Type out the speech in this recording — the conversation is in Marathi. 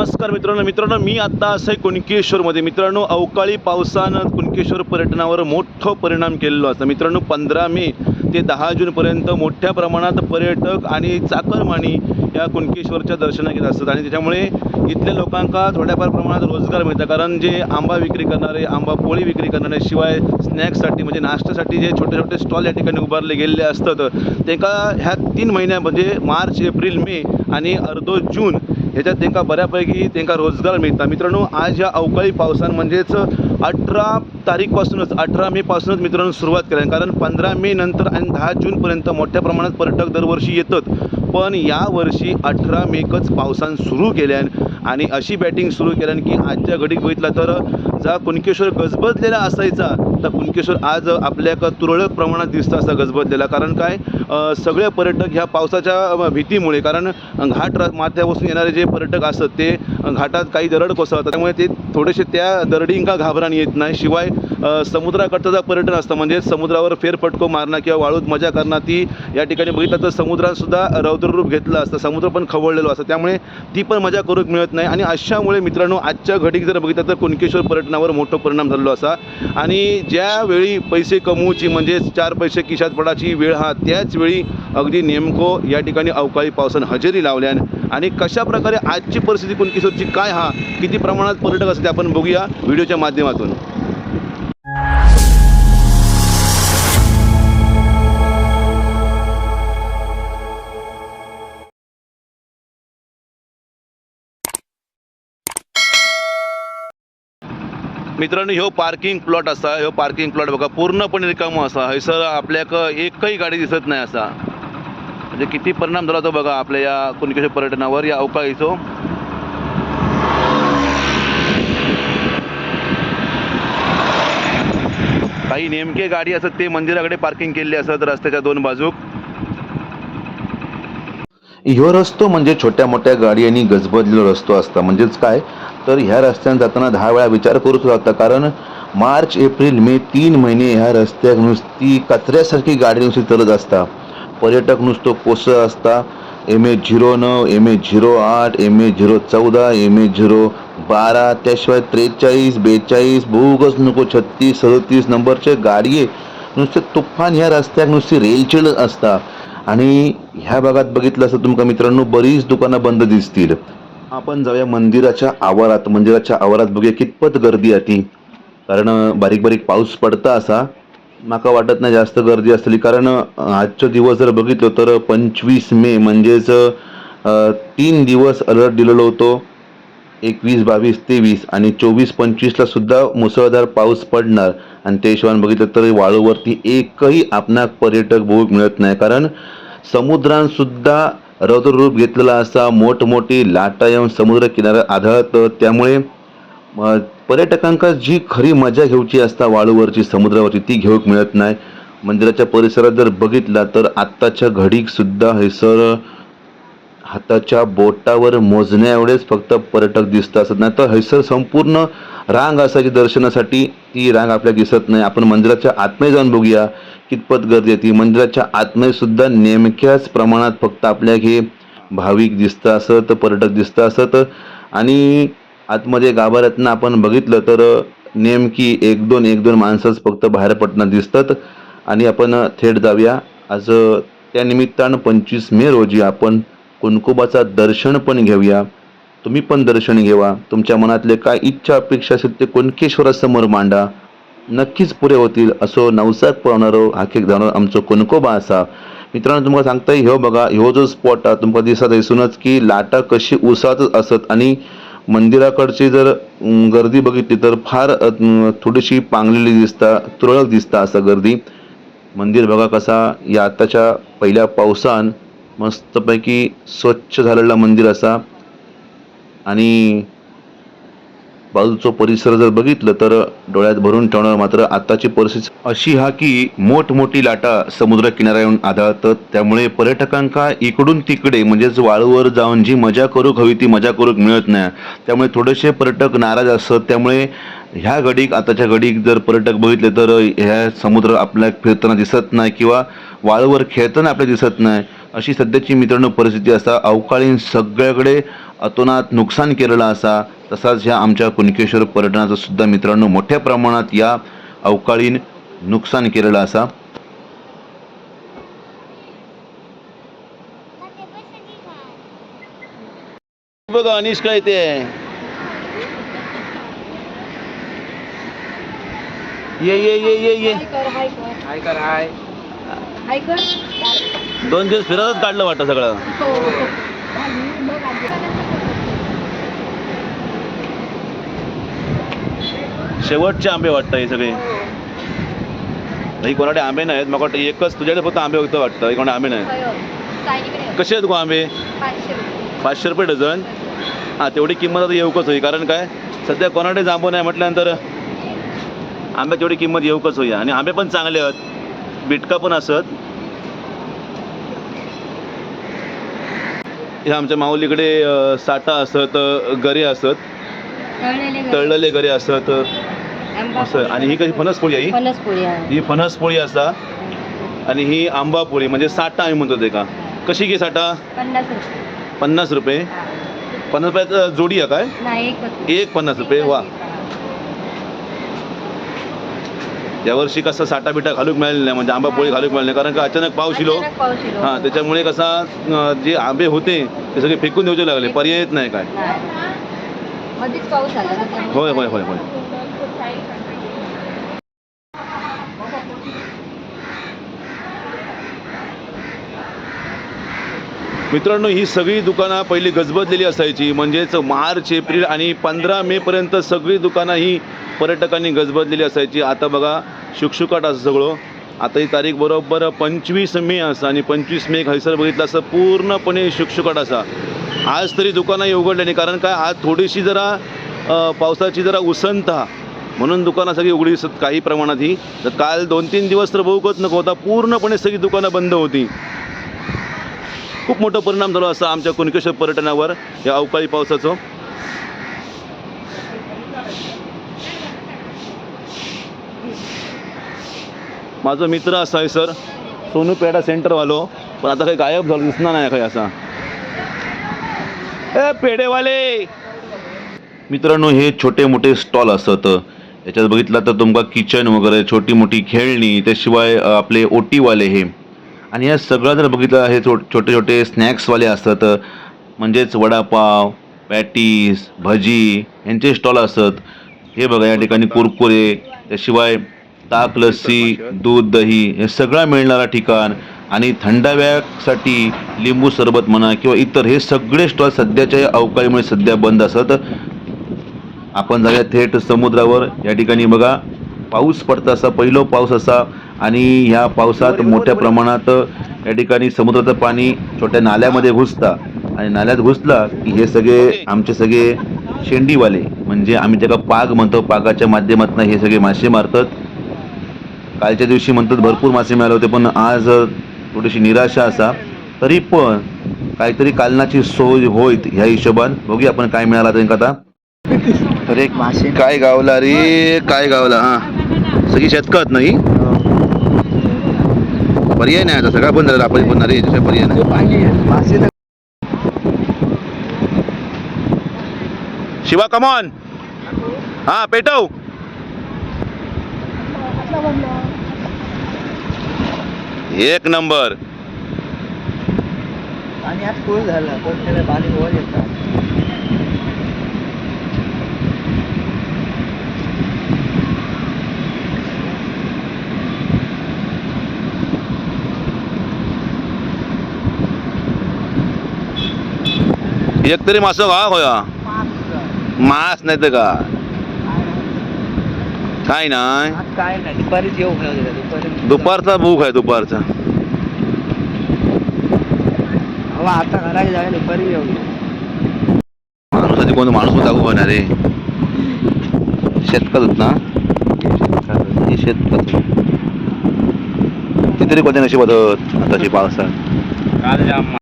नमस्कार मित्रांनो मित्रांनो मी आत्ता असं आहे कुणकेश्वरमध्ये. मित्रांनो अवकाळी पावसानं कुणकेश्वर पर्यटनावर मोठं परिणाम केलेलो असतं. मित्रांनो पंधरा मे ते दहा जूनपर्यंत मोठ्या प्रमाणात पर्यटक आणि चाकरमानी या कुणकेश्वरच्या दर्शना घेत असतात. आणि त्याच्यामुळे इथल्या लोकांका थोड्याफार प्रमाणात रोजगार मिळतं कारण जे आंबा विक्री करणारे आंबा पोळी विक्री करणारे शिवाय स्नॅक्ससाठी म्हणजे नाश्त्यासाठी जे छोटे छोटे स्टॉल या ठिकाणी उभारले गेलेले असतात त्यांका ह्या तीन महिन्या म्हणजे मार्च एप्रिल मे आणि अर्धो जून ह्याच्यात त्यांना बऱ्यापैकी त्यांना रोजगार मिळतात. मित्रांनो आज ह्या अवकाळी पावसान म्हणजेच अठरा तारीखपासूनच अठरा मेपासूनच मित्रांनो सुरुवात केली कारण पंधरा मे नंतर आणि दहा जूनपर्यंत मोठ्या प्रमाणात पर्यटक दरवर्षी येतात. पण यावर्षी अठरा मेकच पावसान सुरू केल्यान आणि अशी बॅटिंग सुरू केल्यान की आजच्या घडीत बघितला तर जा कुणकेश्वर गजबजलेला असायचा तर कुणकेश्वर आज आपल्याक तुरळक प्रमाणात दिसतं असा गजबजलेला. कारण काय? सगळे पर्यटक ह्या पावसाच्या भीतीमुळे. कारण घाट माथ्यापासून येणारे जे पर्यटक असतात ते घाटात काही दरड कोसळतात. त्यामुळे ते थोडेसे त्या दरडींका घाबरान येत नाही. शिवाय समुद्राकडचं जर पर्यटन असतं म्हणजे समुद्रावर फेरफटको मारणं किंवा वाळूत मजा करणं ती या ठिकाणी बघितलं तर समुद्रातसुद्धा रौद्ररूप घेतलं असतं. समुद्र पण खवळलेलो असतं. त्यामुळे ती पण मजा करूक मिळत नाही. आणि अशामुळे मित्रांनो आजच्या घडीक जर बघितलं तर कुणकेश्वर पर्यटनावर मोठा परिणाम झालेलो असा. आणि ज्यावेळी पैसे कमवूची म्हणजे चार पैसे खिशात पडाची वेळ हा त्याच वेळी अगदी नेमको या ठिकाणी अवकाळी पावसानं हजेरी लावल्यान आणि कशाप्रकारे आजची परिस्थिती कुणकेश्वरची काय हा किती प्रमाणात पर्यटक असते आपण बघूया व्हिडिओच्या माध्यमातून. मित्रांनो ह्यो पार्किंग प्लॉट असा ह्यो पार्किंग प्लॉट बघा पूर्णपणे रिकामो असा हयसर आपल्याक एकही गाडी दिसत नाही असा. म्हणजे किती परिणाम झाला तो बघा आपल्या या कुणकेश्वर पर्यटनावर या अवकाळीचो. काही नेमके गाडी असत ते मंदिराकडे पार्किंग केलेली असत रस्त्याच्या दोन बाजूक. ह्यो रस्तो म्हणजे छोट्या मोठ्या गाडयांनी गजबजलेलो रस्तो असता. म्हणजेच काय? तर ह्या रस्त्याने जाताना दहा वेळा विचार करूच लागता. कारण मार्च एप्रिल मे तीन महिने ह्या रस्त्याक नुसती कचऱ्यासारखी गाडी नुसती चलत असता. पर्यटक नुसतो कोस असता. एम ए झिरो नऊ एम ए झिरो आठ एम ए झिरो चौदा एम ए झिरो बारा त्याशिवाय त्रेचाळीस बेचाळीस बहुगच नको छत्तीस सदतीस नंबरचे गाडये नुसते तुफान ह्या रस्त्याक नुसती रेलचेल असता. आणि ह्या भागात बघितलं असं तुमका मित्रांनो बरीच दुकानं बंद दिसतील. आपण जाऊया मंदिराच्या आवारात. मंदिराच्या आवारात बघूया कितपत गर्दी आहे ती. कारण बारीक बारीक पाऊस पडता असा. माका वाटत नाही जास्त गर्दी असतली कारण आजचं दिवस जर बघितलं तर पंचवीस मे म्हणजेच तीन दिवस अलर्ट दिलेलो होतो. एकवीस बावीस तेवीस आणि चोवीस पंचवीसला सुद्धा मुसळधार पाऊस पडणार. आणि त्या हिशोबाने बघितलं तर वाळूवरती एकही आपणाक पर्यटक बघूक मिळत नाही. कारण समुद्रांसुद्धा रौद्ररूप घेतलेला असा मोठमोठी लाटा येऊन समुद्र किनाऱ्यात आढळतं. त्यामुळे पर्यटकांका जी खरी मजा घेऊची असता वाळूवरची समुद्रावरची ती घेऊक मिळत नाही. मंदिराच्या परिसरात जर बघितला तर आत्ताच्या घडीकसुद्धा हैसर हाताच्या बोटावर मोजण्या एवढेच फक्त पर्यटक दिसत असत. नाही तर हैसर संपूर्ण रांग असायची दर्शनासाठी. ती रांग आपल्याला दिसत नाही. आपण मंदिराच्या आतमध्ये जाऊन बघूया कितपत गर्दी येते मंदिराच्या आतमध्ये सुद्धा नेमक्याच प्रमाणात फक्त आपल्या हे भाविक दिसत असत पर्यटक दिसत असत. आणि आतमध्ये गाभाऱ्यातनं आपण बघितलं तर नेमकी एक दोन एक दोन माणसंच फक्त बाहेर पडणं दिसतात. आणि आपण थेट जाऊया. आज त्यानिमित्तानं पंचवीस मे रोजी आपण कुणकुबाचा दर्शन पण घेऊया. तुम्ही पण दर्शन घेवा. तुमच्या मनातले काय इच्छा अपेक्षा असेल ते कुणकेश्वरासमोर मांडा. नक्कीच पुरे होतील असो नवसाक पळवणारो हाकेक जाणार आमचो कुणकोबा असा. मित्रांनो तुम्हाला सांगताय ह्यो बघा ह्यो जो स्पॉट आहे तुमका दिसत दिसूनच की लाटा कशी उसातच असत. आणि मंदिराकडची जर गर्दी बघितली तर फार थोडीशी पांगलेली दिसता तुरळक दिसता असं गर्दी. मंदिर बघा कसा या आताच्या पहिल्या पावसान मस्तपैकी स्वच्छ झालेला मंदिर असा. आणि बाजूचं परिसर जर बघितलं तर डोळ्यात भरून ठेवणार मात्र आताची परिस्थिती अशी हा की मोठमोठी लाटा समुद्र किनाऱ्या येऊन आढळतात. त्यामुळे पर्यटकांका इकडून तिकडे म्हणजेच वाळूवर जाऊन जी मजा करूक हवी ती मजा करूक मिळत नाही. त्यामुळे थोडेसे पर्यटक नाराज असतात त्यामुळे ह्या घडीक आताच्या घडीक जर पर्यटक बघितले तर ह्या समुद्र आपल्या फिरताना दिसत नाही किंवा वाळूवर खेळताना आपल्याला दिसत नाही. अशी सध्याची मित्रांनो परिस्थिती असा अवकाळीन सगळ्याकडे अतोनात नुकसान केलेलं असा तसाच ह्या आमच्या कुणकेश्वर पर्यटनाचं सुद्धा मित्रांनो मोठ्या प्रमाणात या अवकाळीन नुकसान केलेलं असा. बघा अनिश काय ते ये ये ये ये ये. हाय कर हाय. दोन दिवस फिरतच काढलं वाटतं सगळं. हो मग आधी- शेवटचे आंबे वाटतं हे सगळे. ही. कोणाकडे आंबे नाहीत? मला वाटतं एकच तुझ्याकडे फक्त आंबे होतं वाटतं. हे कोणा आंबे नाहीत. कसे आहेत गो आंबे? पाचशे रुपये. डझन? हां तेवढी किंमत आता येऊकच होई कारण काय? सध्या कोणाकडे जांबू नाही म्हटल्यानंतर आंब्याची एवढी किंमत येऊकच होई आणि आंबे पण चांगले आहेत. बिटका पण असत. हे आमच्या माऊलीकडे साठा असत गरे असत. तळलेले गरे. असत. असं. आणि ही कशी फणस पोळी आहे ही? फणस पोळी आहे. ही फणस पोळी असा. आणि ही आंबा पोळी म्हणजे साठा आम्ही म्हणतो ते का? कशी घे साठा? पन्नास रुपये. पन्नास रुपये. पन्नास रुपयात जोडी आहे काय. एक पन्नास. रुपये. वा. यावर्षी कसं साठा बिटा घालूक मिळाले नाही म्हणजे आंबा पोळी घालूक मिळाले नाही. कारण का अचानक पाऊस पाऊस येलो. हां. त्याच्यामुळे कसा जे आंबे होते ते सगळे फेकून देऊचे लागले. नाही काय. नाही. त्याच्यामुळे- होय होय होय होय. मित्रांनो ही सगळी दुकानं पहिली गजबजलेली असायची. म्हणजेच मार्च एप्रिल आणि पंधरा मेपर्यंत सगळी दुकानं ही पर्यटकांनी गजबजलेली असायची. आता बघा शुकशुकाट असं सगळं. आता ही तारीख बरोबर पंचवीस मे असं आणि पंचवीस मे हैसर बघितलं असं पूर्णपणे शुकशुकाट असा. आज तरी दुकानं उघडले नाही. कारण काय? आज थोडीशी जरा पावसाची जरा उसंता म्हणून दुकानं सगळी उघडी दिसत काही प्रमाणात ही. तर काल दोन तीन दिवस तर बहुकच नको होता. पूर्णपणे सगळी दुकानं बंद होती. खूप मोठा परिणाम झाला असा आमच्या कुणकेश्वर पर्यटनावर या अवकाळी पावसाचं. माझा मित्र असा आहे सर. सोनू पेडा सेंटरवालो. पण आता काही गायब झालं दिसणार नाही काही असा. ए पेढेवाले! मित्रांनो हे छोटे मोठे स्टॉल असत. याच्यात बघितलं तर तुमका किचन वगैरे छोटी मोठी खेळणी त्याशिवाय आपले ओटीवाले हे. आणि या सगळं जर बघितलं हे छो छोटे छोटे स्नॅक्सवाले असतात म्हणजेच वडापाव पॅटीस भजी यांचे स्टॉल असत. हे बघा या ठिकाणी कुरकुरे त्याशिवाय ताक लस्सी दूध दही हे सगळं मिळणारा ठिकाण. आणि थंडाव्यासाठी लिंबू सरबत म्हणा किंवा इतर हे सगळे स्टॉल सध्याच्या अवकाळीमुळे सध्या बंद असत. आपण जाऊया थेट समुद्रावर. या ठिकाणी बघा पाऊस पडता असा पहिलो पाऊस असा. आणि ह्या पावसात मोठ्या प्रमाणात या ठिकाणी समुद्राचं पाणी छोट्या नाल्यामध्ये घुसता. आणि नाल्यात घुसला की हे सगळे आमचे सगळे शेंडीवाले म्हणजे आम्ही त्याला पाग म्हणतो पागाच्या माध्यमातून हे सगळे मासे मारतात. कालच्या दिवशी म्हणतात भरपूर मासे मिळाले होते पण आज थोडीशी निराशा असा तरी पण काहीतरी कालनाची सोय होईत ह्या हिशोबान. बघूया आपण काय मिळाला त्यांना आता. तर एक मासे. काय गावला रे? काय गावला? हा. सगळी शेतकत नाही पर्याय नाही आता सगळा बंद झाला आपण पण रे पर्याय नाही. शिवा कमॉन हा पेटव. एक नंबर. पाणी आज फुल झालं. पण त्याला पाणी वर येतात एक तरी मासं का होया. मास नाही तर का? काय नाही. आज काय नाही दुपारीच येऊ मिळालं दुपारी दुपारचा भूक आहे दुपारचा. हवा आता घराला जाऊया दुपारी येऊ माणूस आधी कोण माणूस पण दाखवू रे शेतकत होत. ना हे शेतकत कितीतरी कोणत्या नशिबात आताची पावसाळ्यात.